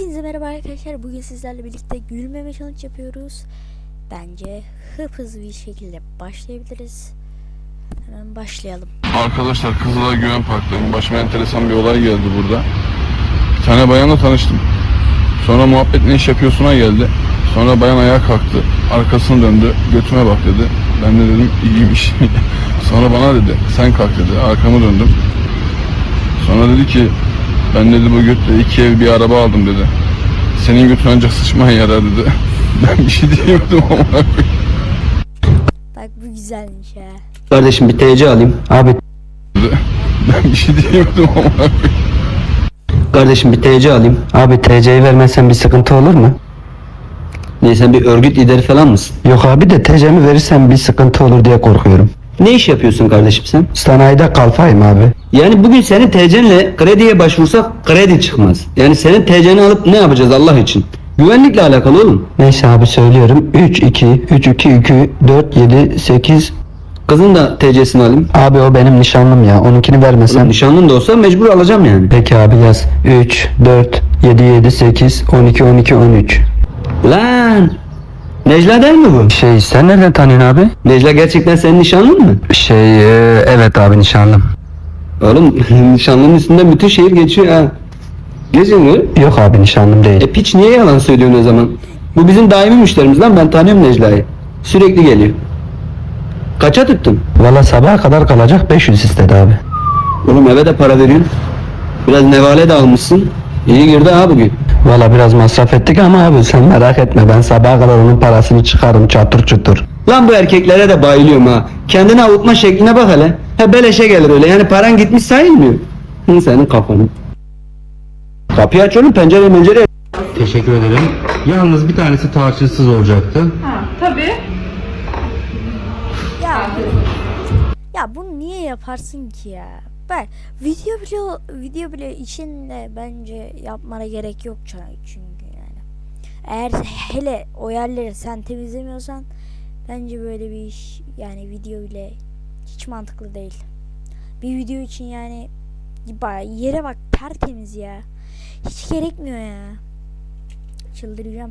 Hepinize merhaba arkadaşlar. Bugün sizlerle birlikte gülmeme challenge yapıyoruz. Bence hıp hızlı bir şekilde başlayabiliriz. Hemen başlayalım. Arkadaşlar Kızılay Güven Park'tayım. Başıma enteresan bir olay geldi burada. Bir tane bayanla tanıştım. Sonra muhabbet ne iş yapıyorsun'a geldi. Sonra bayan ayağa kalktı. Arkasını döndü. Götüme bak dedi. Ben de dedim iyiymiş. Sonra bana dedi sen kalk dedi. Arkamı döndüm. Sonra dedi ki ben dedi bu götle iki ev bir araba aldım dedi. Senin götün ancak sıçmaya yarar dedi. Ben bir şey diyemedim ama. Bak bu güzelmiş ha. Kardeşim bir TC alayım. Abi Ben bir şey diyemedim ama. kardeşim bir TC alayım. Abi TC'yi vermezsen bir sıkıntı olur mu? Ne sen bir örgüt lideri falan mısın? Yok abi de TC'mi verirsen bir sıkıntı olur diye korkuyorum. Ne iş yapıyorsun kardeşim sen? Sanayide kalfayım abi. Yani bugün senin TC'nle krediye başvursak kredi çıkmaz. Yani senin TC'ni alıp ne yapacağız Allah için? Güvenlikle alakalı oğlum. Neyse abi söylüyorum. 3 2 3 2 2 4 7 8 Kızın da TC'sini alayım. Abi o benim nişanlım ya. Onunkini vermesen. nişanlın da olsa mecbur alacağım yani. Peki abi yaz. 3, 4, 7, 7, 8, 12, 12, 13. Lan! Necla değil mi bu? Şey sen nereden tanıyorsun abi? Necla gerçekten senin nişanlın mı? Şey evet abi nişanlım. Oğlum nişanlının üstünde bütün şehir geçiyor ha. Gezin mi? Yok abi nişanlım değil. E piç niye yalan söylüyorsun o zaman? Bu bizim daimi müşterimiz lan ben tanıyorum Necla'yı. Sürekli geliyor. Kaça tuttun? Valla sabaha kadar kalacak 500 istedi abi. Oğlum eve de para veriyorsun. Biraz nevale de almışsın. İyi girdi ha bugün. Valla biraz masraf ettik ama abi sen merak etme ben sabaha kadar onun parasını çıkarım çatır çutur. Lan bu erkeklere de bayılıyorum ha. Kendini avutma şekline bak hele. He beleşe gelir öyle yani paran gitmiş sayılmıyor. Hı, senin kafanı. Kapıyı aç oğlum pencere mencere. Teşekkür ederim. Yalnız bir tanesi tarçınsız olacaktı. Ha, tabii. Ya ya bunu niye yaparsın ki ya? Bak video bile video bile içinde bence yapmana gerek yok çünkü yani. Eğer hele o yerleri sen temizlemiyorsan bence böyle bir iş yani video bile hiç mantıklı değil. Bir video için yani baya yere bak tertemiz ya. Hiç gerekmiyor ya. Çıldıracağım.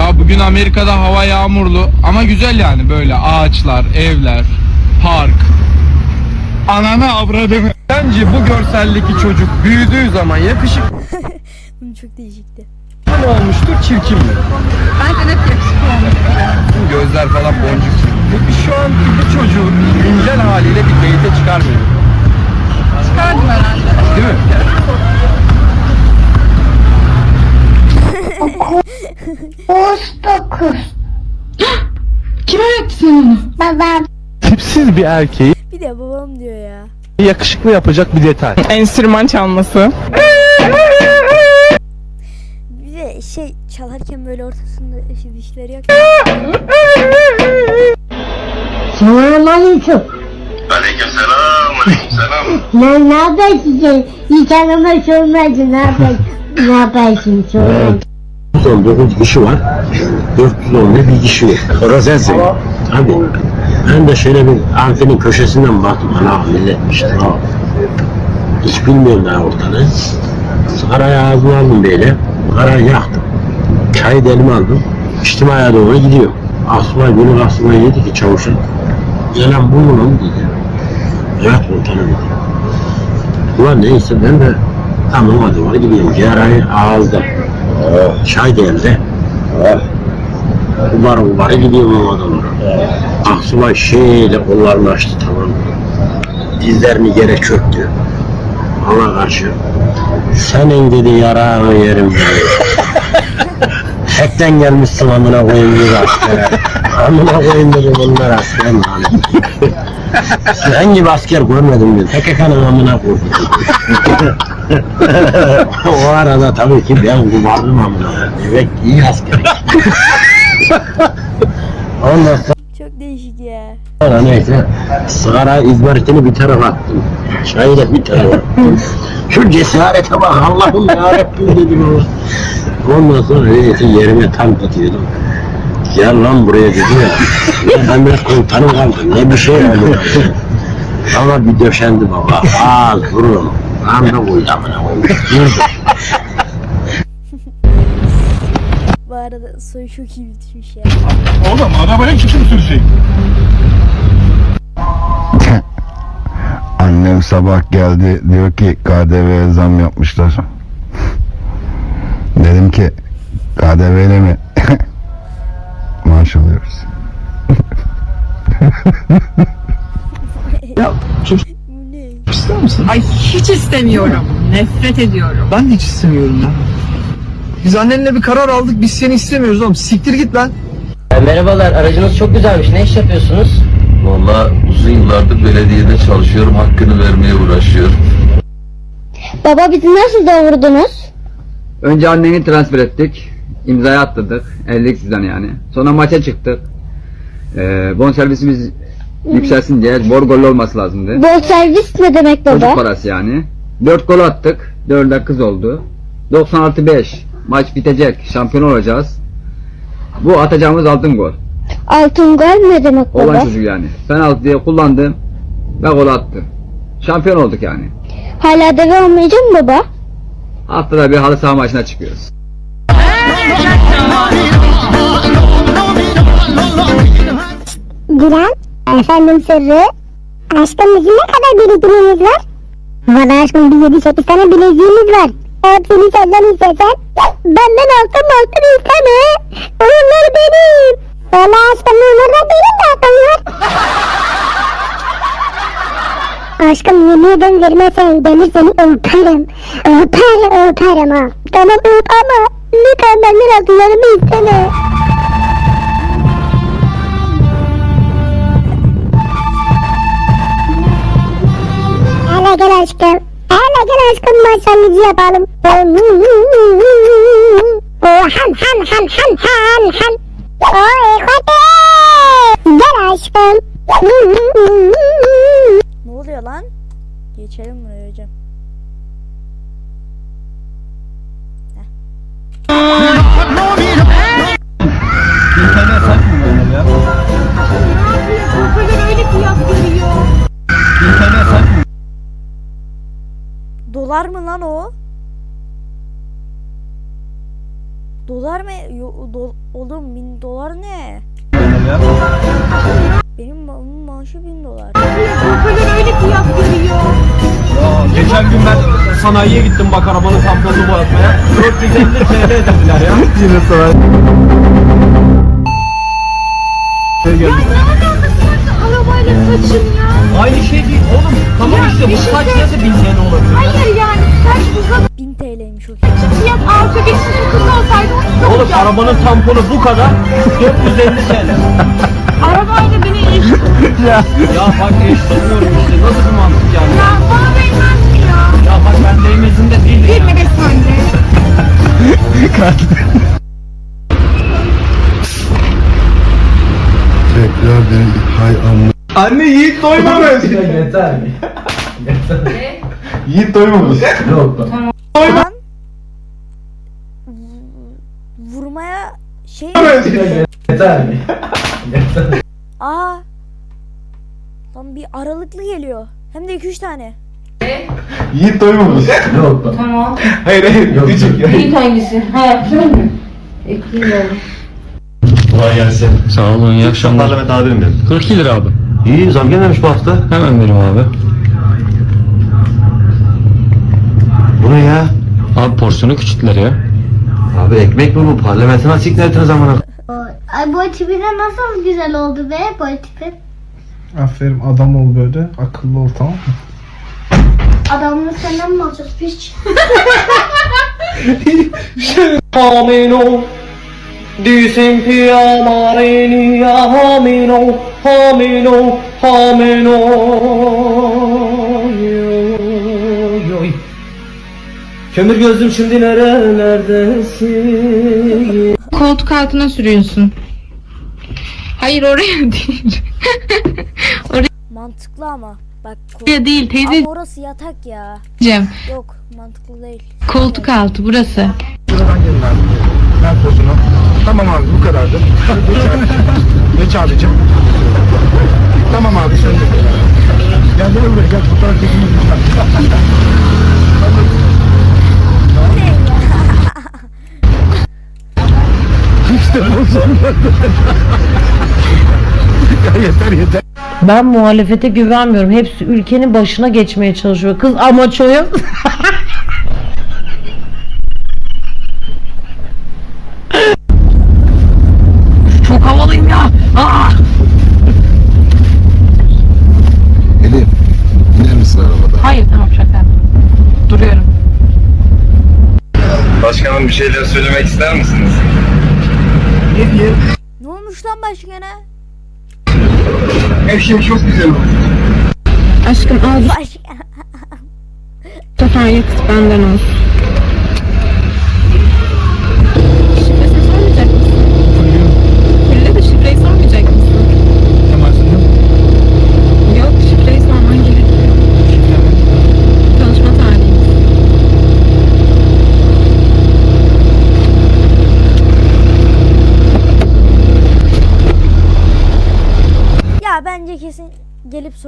Ya bugün Amerika'da hava yağmurlu ama güzel yani böyle ağaçlar, evler, park. Ananı avradını. Bence bu görseldeki çocuk büyüdüğü zaman yakışıklı Bunu çok değişikti. mı olmuştur, çirkin mi? Bence net yakışıklı olmuş. Gözler falan boncuk. Bu şu an bu çocuğun güncel haliyle bir date'e çıkarmıyor. Çıkardım herhalde. Değil mi? Kim öğretti sana onu? Tipsiz bir erkeği Bir de babam diyor ya. Yakışıklı yapacak bir detay. Enstrüman çalması. Bir de şey çalarken böyle ortasında şey dişleri yok. Selamünaleyküm. Aleykümselam, aleykümselam. Ne, ne yapıyorsun anama sormadın. Ne yapıyorsun? ne yapıyorsun? Sormadın. 419 kişi var. 411 bir kişi yok. Orası sensin. Tabii. Ben de şöyle bir amfinin köşesinden baktım. Ana millet işte. Hiç bilmiyorum daha ortalığı. Sigarayı ağzıma aldım böyle. Sigarayı yaktım. Çayı da elime aldım. İçtimaya doğru gidiyorum. Asubay bunu aslında yedi ki çavuşun. Gelen bu mu dedi. Evet komutanım dedi. Ulan neyse ben de tamam hadi var gidiyorum. Yarayı ağızda. Çay geldi. Ubar ubar gidiyorum o adamlara. Aksubay şeyle kollarını açtı tamam. Dizlerini yere çöktü. Ona karşı. Senin dedi yarağını yerim dedi. Hekten gelmişsin amına koyayım bir askere. Amına koyayım dedi bunlar asker mi? Sen gibi asker görmedim dedi. PKK'nın amına koydum. o arada tabii ki ben kumardım amına. Evet iyi asker. Ondan Çok değişik ya. sonra neyse sigara izmaritini bir tarafa attım. Çayı da bir tarafa attım. Şu cesarete bak Allah'ım yarabbim dedim ama. Ondan sonra neyse yerime tam atıyordum. Gel lan buraya dedi ya. ben biraz komutanım kaldım. Ne bir şey oldu. Ama bir döşendi baba. Ağız vururum. Anda koydu amına koymuş. Vurdu. arada soy çok iyi bitmiş ya. Oğlum arabaya kim sürecek? Annem sabah geldi diyor ki KDV'ye zam yapmışlar. Dedim ki KDV ile mi maaş alıyoruz? Bu ne? Ay hiç istemiyorum. Nefret ediyorum. Ben de hiç istemiyorum ya. Biz annenle bir karar aldık biz seni istemiyoruz oğlum. Siktir git lan. Merhabalar aracınız çok güzelmiş. Ne iş yapıyorsunuz? Valla uzun yıllardır belediyede çalışıyorum. Hakkını vermeye uğraşıyorum. Baba bizi nasıl doğurdunuz? Önce anneni transfer ettik. İmzaya attırdık. Evlilik sizden yani. Sonra maça çıktık. Ee, bon servisimiz yükselsin diye bor gollü olması lazımdı. Bol servis ne demek Çocuk baba? parası yani. 4 gol attık. 4'e kız oldu. 96-5. Maç bitecek. Şampiyon olacağız. Bu atacağımız altın gol. Altın gol ne demek Olan baba? çocuk yani. Penaltı diye kullandım. Ve gol attı. Şampiyon olduk yani. Hala deve olmayacak mı baba? Haftada bir halı saha maçına çıkıyoruz. Gülen, efendim sırrı. Aşkım bizim ne kadar birikimimiz var? Valla aşkım bir 7-8 tane bileziğimiz var. Hepsini senden istesen, benden altın altın isteme. Onlar benim. Valla aşkım onlar da benim de altın var. Aşkım yemin ederim vermezsen demir seni öperim. Öperim öperim ha. Tamam öp ama lütfen benden altınlarımı isteme. Hele gel aşkım. Hele gel aşkım başlangıcı yapalım. Oh, han han han han han han. Oy hadi. Gel aşkım. Ne oluyor lan? Geçelim buraya hocam. Dolar mı lan o? Dolar mı? Yo, do, oğlum bin dolar ne? Benim ma- maaşı bin dolar. Geçen gün ben sanayiye gittim bak arabanın tamponunu boyatmaya. 450 TL dediler ya. Yine sana. Arabayla saçın ya. Aynı şey değil oğlum. Tamam işte bu saç nasıl 1000 TL olabilir? Hayır yani saç uzun. 1000 TL'ymiş o. Fiyat artı bir sürü kız olsaydı onu Oğlum arabanın tamponu bu kadar. 450 TL. Arabayla beni eş. ya bak eşlemiyorum işte. Nasıl bir mantık yani? Ya bana değmez ki ya. Ya bak ben değmezinde değilim. Değme de sen de. Tekrar bir hay anlı. Anne Yiğit doymamış. Yeter. Yiğit doymamış. Yok. Lan v- vurmaya şey Yeter. Aa Lan bir aralıklı geliyor. Hem de 2-3 tane. Yiğit doymamış. Yok. Hayır hayır. Yok. Küçük. İlk hangisi? Ha, şöyle mi? Ekleyeyim. Kolay gelsin. Sağ olun iyi akşamlar. Parlamento abim benim. 42 lira abi. İyi zam gelmemiş bu hafta. Hemen verim abi. Bu ne ya? Abi porsiyonu küçülttiler ya. Abi ekmek mi bu? Parlamentona sikletiniz amına. Ay bu tipi de nasıl güzel oldu be bu tipi. Aferin adam ol böyle. Akıllı ol tamam mı? Adamını senden mi alacağız piç? Hamino Dicen que amareni ya hamino Hamino Hamino Kömür gözlüm şimdi nerelerdesin? Koltuk altına sürüyorsun. Hayır oraya değil. Mantıklı ama. Bak ko- Oraya değil ama teyzeciğim. orası yatak ya. Yok mantıklı değil. Koltuk altı burası. Tamam abi bu kadardı. Geç abicim. Tamam abi sen de. Gel buraya buraya gel fotoğraf çekimi lütfen. yeter yeter. Ben muhalefete güvenmiyorum. Hepsi ülkenin başına geçmeye çalışıyor. Kız amaç o ya. Çok havalıyım ya. Aa! Elif iner misin arabada? Hayır tamam şaka. Duruyorum. Başkanım bir şeyler söylemek ister misiniz? Ne olmuş lan başkana? Her şey çok güzel oldu. Aşkım al bu Başkan. sefer yakıt benden olsun.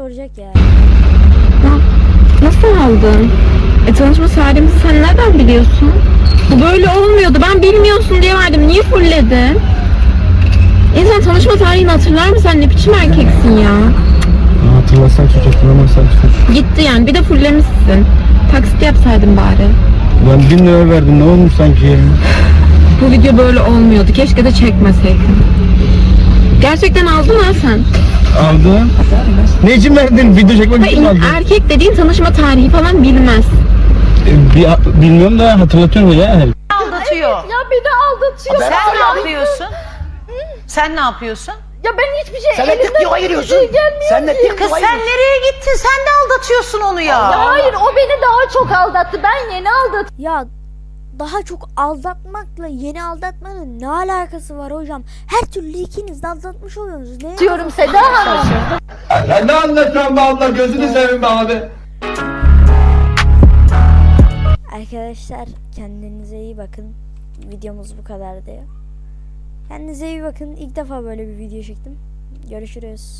Soracak ya. Nasıl aldın? E tanışma tarihimizi sen nereden biliyorsun? Bu böyle olmuyordu. Ben bilmiyorsun diye verdim. Niye fulledin? İnsan tanışma tarihini hatırlar mı? Sen ne biçim erkeksin ya? Hatırlasan suç hatırlamazsan suç. Gitti yani. Bir de fullemişsin. Taksit yapsaydın bari. Ben bin lira verdim ne olmuş sanki ya? Bu video böyle olmuyordu. Keşke de çekmeseydin. Gerçekten aldın ha sen. Aldım. Ne için verdin? Video çekmek için mi Hayır, aldın? erkek dediğin tanışma tarihi falan bilmez. E, bir, bilmiyorum da hatırlatıyorum ya. aldatıyor. Ya beni aldatıyor. Sen ne yapıyorsun? Sen ne yapıyorsun? Ya ben hiçbir şey Sen elimden ayırıyorsun. Şey gelmiyor. Sen de Kız sen nereye gittin? Sen de aldatıyorsun onu ya. Hayır o beni daha çok aldattı. Ben yeni aldattım. Ya daha çok aldatmakla yeni aldatmanın ne alakası var hocam? Her türlü ikiniz de aldatmış oluyorsunuz. Ne? Diyorum Seda Hanım. Sen ne anlatıyorsun be abla gözünü seveyim be abi. Arkadaşlar kendinize iyi bakın. Videomuz bu kadardı. Kendinize iyi bakın. İlk defa böyle bir video çektim. Görüşürüz.